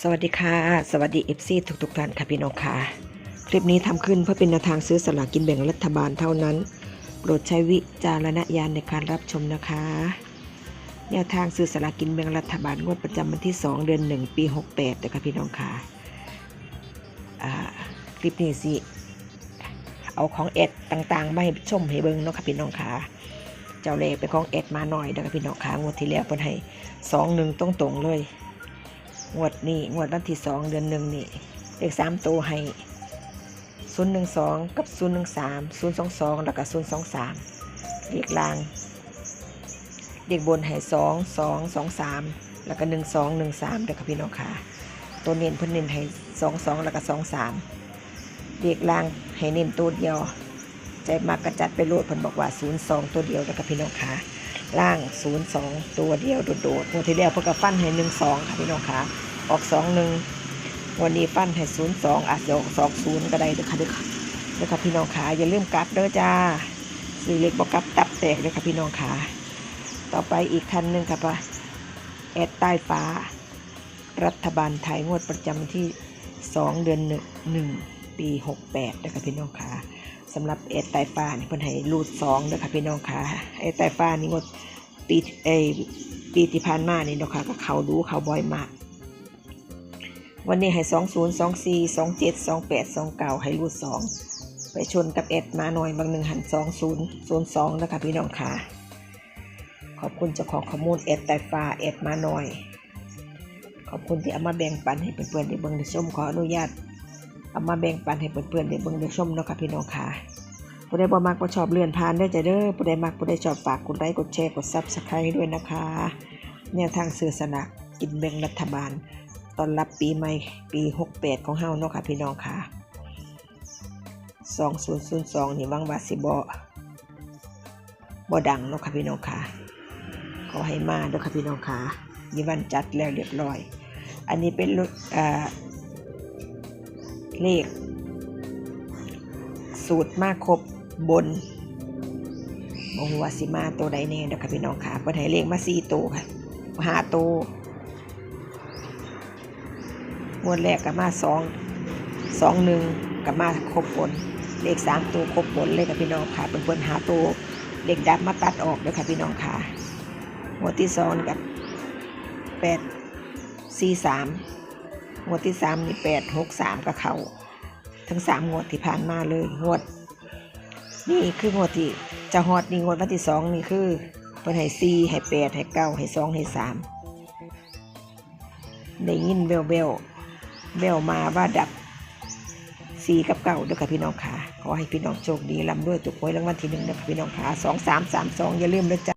สวัสดีค่ะ สวัสดีเอฟซีทุกๆท่านค่ะพี่น้องค่ะ คลิปนี้ทำขึ้นเพื่อเป็นแนวทางซื้อสลากกินแบ่งรัฐบาลเท่านั้น โปรดใช้วิจารณญาณในการรับชมนะคะ แนวทางซื้อสลากกินแบ่งรัฐบาลงวดประจำวันที่ 2 เดือน 1 ปี 68นะคะพี่น้องค่ะคลิปนี้สิเอาของเอ็ดต่างๆมาให้ชมให้เบิ่งเนาะค่ะพี่น้องค่ะเจ้าเลขเป็นของเอ็ดมาหน่อยเด้อค่ะพี่น้องค่ะงวดที่แล้วเพิ่นให้สองหนึ่งตรงๆเลย งวดนี้งวดวันที่สองเดือนหนึ่งนี่เลขสามตัวให้ศูนย์หนึ่งสองกับศูนย์หนึ่งสามศูนย์สองสองแล้วก็ศูนย์สองสามเลขล่างเลขบนให้สองสองสองสามแล้วก็หนึ่งสองหนึ่งสามเด้อค่ะพี่น้องค่ะตัวเน้นเพิ่นเน้นให้สองสองแล้วก็สองสามเลขล่างให้เน้นตัวเดียวใจมากกระจัดไปโลดเพิ่นบอกว่าศูนย์สองตัวเดียวเด้อค่ะพี่น้องค่ะ ล่าง 02 ตัวเดียวโดดๆงวดที่แล้วเพิ่นก็ฟันให้ 12 ค่ะพี่น้องค่ะ ออก 21 วันนี้ฟันให้ 02 อาจจะออก 20 ก็ได้เด้อค่ะเด้อค่ะเด้อค่ะพี่น้องค่ะ อย่าลืมกลับเด้อจ้าซื้อเล็กบ่กลับตับแตกเด้อค่ะพี่น้องค่ะ ต่อไปอีกท่านหนึ่งค่ะปะแอดใต้ฟ้า รัฐบาลไทยงวดประจำที่ 2 เดือน1 1ปี 68เด้อค่ะพี่น้องค่ะ สำหรับเอดไตฟ้านี่เพิ่นให้รูดสองเด้อค่ะพี่น้องค่ะเอดไตฟ้านี่งวดปีเอปีที่ผ่านมานี่เนาะค่ะก็เขาดูเขาบ่อยมาก วันนี้ให้สองศูนย์สองสี่สองเจ็ดสองแปดสองเก้าให้รูดสองไปชนกับเอ็ดมาหน่อยบางหนึ่งหันสองศูนย์ศูนย์สองนะคะพี่น้องค่ะ ขอบคุณเจ้าของข้อมูลเอ็ดไตฟ้าเอ็ดมาหน่อย ขอบคุณที่เอามาแบ่งปันให้เพื่อนๆได้เบิ่งได้ชมขออนุญาต เอามาแบ่งปันให้เพื่อนๆได้เบิ่งได้ชมเนาะค่ะพี่น้องค่ะผู้ใดบ่มักบ่ชอบเลื่อนผ่านได้อจ้ะเด้อผู้ใดมักผู้ใดชอบฝากกดไลค์กดแชร์กด Subscribe ให้ด้วยนะคะแนวทางซื้อสลากกินแบ่งรัฐบาลตอนรับปีใหม่ปี 68 ของเฮาเนาะค่ะพี่น้องค่ะ 2002 นี่หวังว่าสิบ่บ่ดังเนาะค่ะพี่น้องค่ะขอให้มาเด้อค่ะพี่น้องค่ะยี่วันจัดแล้วเรียบร้อย อันนี้เป็นรถอ่า เลข สูตรมาครบบนบงวาสิมาตัวใดแน่เด้อค่ะพี่น้องค่ะเพิ่นให้เลขมาสี่ตัวค่ะห้าตัวงวดแรกกับมาสองสองหนึ่งกับมาครบบน เลขสามตัวครบบนเลยค่ะพี่น้องค่ะเป็นเพิ่นหาตัวเลขดับมาตัดออกเด้อค่ะพี่น้องค่ะงวดที่สองกับแปดสี่สาม งวดที่สามนี่แปดหกสามกับเขาทั้งสามงวดที่ผ่านมาเลยงวด นี่คืองวดที่จะฮอดนี่งวดวันที่สองนี่คือเพิ่นให้สี่ให้แปดให้เก้าให้สองให้สามได้ยินเบลเบลเบลมาว่าดับสี่กับเก้าด้อค่ะพี่น้องค่ะขอให้พี่น้องโชคดีลำด้วยตุกหวยรางวัลที่หนึ่งเด้อค่ะพี่น้องค่ะสองสามสามสองอย่าลืมนะจ๊ะ